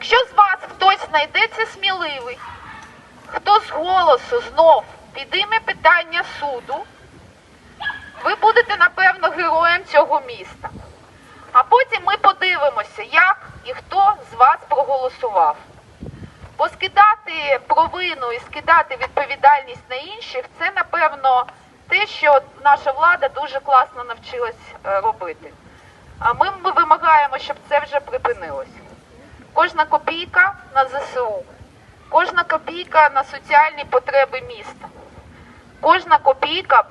Якщо з вас хтось знайдеться сміливий, хто з голосу знов підійме питання суду, ви будете, напевно, героєм цього міста. А потім ми подивимося, як і хто з вас проголосував. Бо скидати провину і скидати відповідальність на інших це, напевно, те, що наша влада дуже класно навчилась е, робити. А ми, вимагаємо, щоб це вже припинилось. Кожна копійка на ЗСУ, кожна копійка на соціальні потреби міста, кожна копійка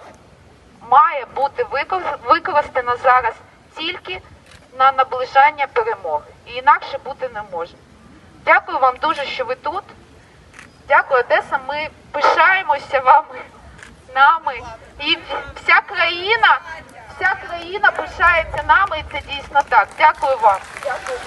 має бути використана зараз тільки на наближання перемоги. І інакше бути не може. Дякую вам дуже, що ви тут. Дякую, Одеса. Ми пишаємося вами, нами. І вся країна, вся країна пишається нами, і це дійсно так. Дякую вам. Дякую.